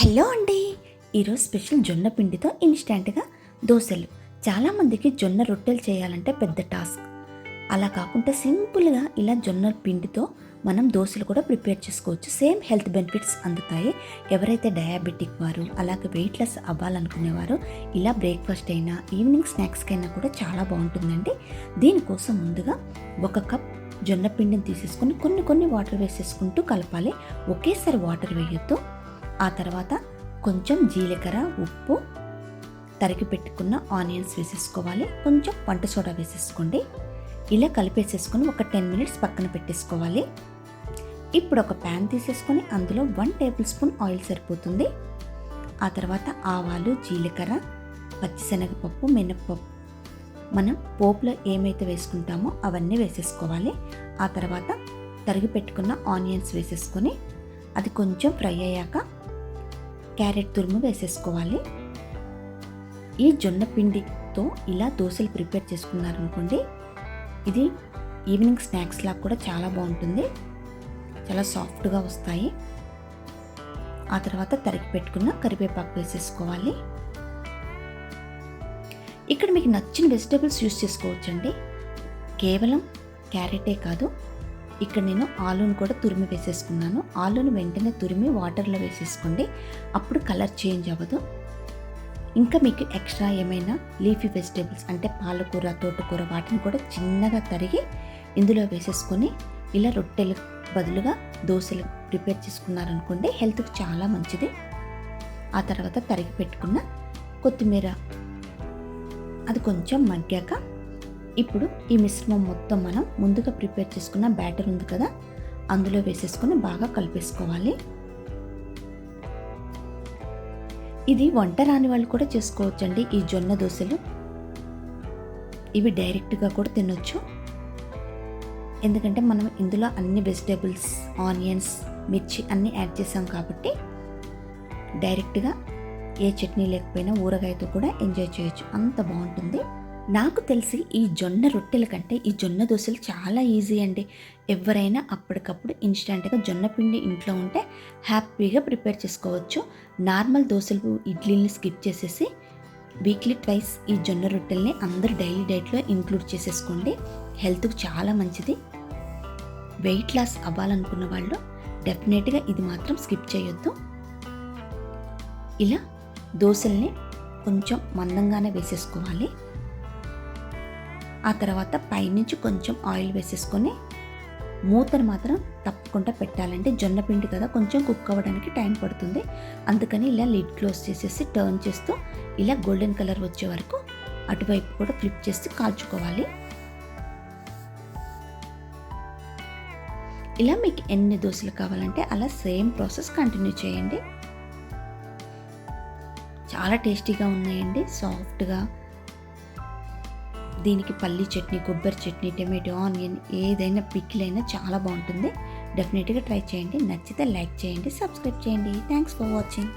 Hello అండి. ఈరోజు special జొన్న పిండితో ఇన్స్టెంట్గా దోశలు. చాలామందికి జొన్న రొట్టెలు చేయాలంటే పెద్ద టాస్క్. అలా కాకుండా సింపుల్గా ఇలా జొన్న పిండితో మనం దోశలు కూడా ప్రిపేర్ చేసుకోవచ్చు. సేమ్ హెల్త్ బెనిఫిట్స్ అందుతాయి. ఎవరైతే డయాబెటిక్ వారు అలాగే వెయిట్ లెస్ అవ్వాలనుకునేవారు ఇలా బ్రేక్ఫాస్ట్ అయినా ఈవినింగ్ స్నాక్స్కి అయినా కూడా చాలా బాగుంటుందండి. దీనికోసం ముందుగా ఒక కప్ జొన్న పిండిని తీసేసుకొని కొన్ని కొన్ని వాటర్ వేసేసుకుంటూ కలపాలి. ఒకేసారి వాటర్ వేయొద్దు. ఆ తర్వాత కొంచెం జీలకర్ర ఉప్పు తరిగి పెట్టుకున్న ఆనియన్స్ వేసేసుకోవాలి. కొంచెం వంట సోడా వేసేసుకోండి. ఇలా కలిపేసేసుకొని ఒక టెన్ మినిట్స్ పక్కన పెట్టేసుకోవాలి. ఇప్పుడు ఒక ప్యాన్ తీసేసుకొని అందులో వన్ టేబుల్ స్పూన్ ఆయిల్ సరిపోతుంది. ఆ తర్వాత ఆవాలు జీలకర్ర పచ్చిశనగపప్పు మినప్పప్పు మనం పోపులో ఏమైతే వేసుకుంటామో అవన్నీ వేసేసుకోవాలి. ఆ తర్వాత తరిగి పెట్టుకున్న ఆనియన్స్ వేసేసుకొని అది కొంచెం ఫ్రై అయ్యాక క్యారెట్ తురుము వేసేసుకోవాలి. ఈ జొన్న పిండితో ఇలా దోశలు ప్రిపేర్ చేసుకున్నారనుకోండి ఇది ఈవినింగ్ స్నాక్స్ లాగా కూడా చాలా బాగుంటుంది. చాలా సాఫ్ట్గా వస్తాయి. ఆ తర్వాత తరిగి పెట్టుకున్న కరివేపాకు వేసేసుకోవాలి. ఇక్కడ మీకు నచ్చిన వెజిటేబుల్స్ యూస్ చేసుకోవచ్చండి. కేవలం క్యారెటే కాదు ఇక్కడ నేను ఆలూను కూడా తురిమి వేసేసుకున్నాను. ఆలూను వెంటనే తురిమి వాటర్లో వేసేసుకోండి. అప్పుడు కలర్ చేంజ్ అవ్వదు. ఇంకా మీకు ఎక్స్ట్రా ఏమైనా లీఫీ వెజిటేబుల్స్ అంటే పాలకూర తోటకూర వాటిని కూడా చిన్నగా తరిగి ఇందులో వేసేసుకొని ఇలా రొట్టెలు బదులుగా దోశలు ప్రిపేర్ చేసుకున్నారనుకోండి హెల్త్కి చాలా మంచిది. ఆ తర్వాత తరిగి పెట్టుకున్న కొత్తిమీర. అది కొంచెం మగ్గాక ఇప్పుడు ఈ మిశ్రమం మొత్తం మనం ముందుగా ప్రిపేర్ చేసుకున్న బ్యాటర్ ఉంది కదా అందులో వేసేసుకొని బాగా కలిపేసుకోవాలి. ఇది వంట రాని వాళ్ళు కూడా చేసుకోవచ్చండి ఈ జొన్న దోశలు. ఇవి డైరెక్ట్గా కూడా తినొచ్చు. ఎందుకంటే మనం ఇందులో అన్ని వెజిటేబుల్స్ ఆనియన్స్ మిర్చి అన్నీ యాడ్ చేసాం కాబట్టి డైరెక్ట్గా ఏ చట్నీ లేకపోయినా ఊరగాయతో కూడా ఎంజాయ్ చేయొచ్చు. అంత బాగుంటుంది. నాకు తెలిసి ఈ జొన్న రొట్టెల కంటే ఈ జొన్న దోశలు చాలా ఈజీ అండి. ఎవరైనా అప్పటికప్పుడు ఇన్స్టెంట్గా జొన్న పిండి ఇంట్లో ఉంటే హ్యాపీగా ప్రిపేర్ చేసుకోవచ్చు. నార్మల్ దోశలు ఇడ్లీని స్కిప్ చేసేసి వీక్లీ ట్వైస్ ఈ జొన్న రొట్టెల్ని అందరు డైలీ డైట్లో ఇంక్లూడ్ చేసేసుకోండి. హెల్త్కు చాలా మంచిది. వెయిట్ లాస్ అవ్వాలనుకున్న వాళ్ళు డెఫినెట్గా ఇది మాత్రం స్కిప్ చేయొద్దు. ఇలా దోశల్ని కొంచెం మందంగానే వేసేసుకోవాలి. ఆ తర్వాత పైనుంచి కొంచెం ఆయిల్ వేసేసుకొని మూతను మాత్రం తప్పకుండా పెట్టాలంటే జొన్న పిండి కదా కొంచెం కుక్ అవ్వడానికి టైం పడుతుంది. అందుకని ఇలా లిడ్ క్లోజ్ చేసేసి టర్న్ చేస్తూ ఇలా గోల్డెన్ కలర్ వచ్చే వరకు అటువైపు కూడా ఫ్లిప్ చేసి కాల్చుకోవాలి. ఇలా మీకు ఎన్ని దోశలు కావాలంటే అలా సేమ్ ప్రాసెస్ కంటిన్యూ చేయండి. చాలా టేస్టీగా ఉన్నాయండి సాఫ్ట్గా దీనికి పల్లి చట్నీ కొబ్బరి చట్నీ టమాటో ఆనియన్ ఏదైనా పిక్కిల్ అయినా చాలా బాగుంటుంది. డెఫినెట్గా ట్రై చేయండి. నచ్చితే లైక్ చేయండి సబ్స్క్రైబ్ చేయండి. Thanks for watching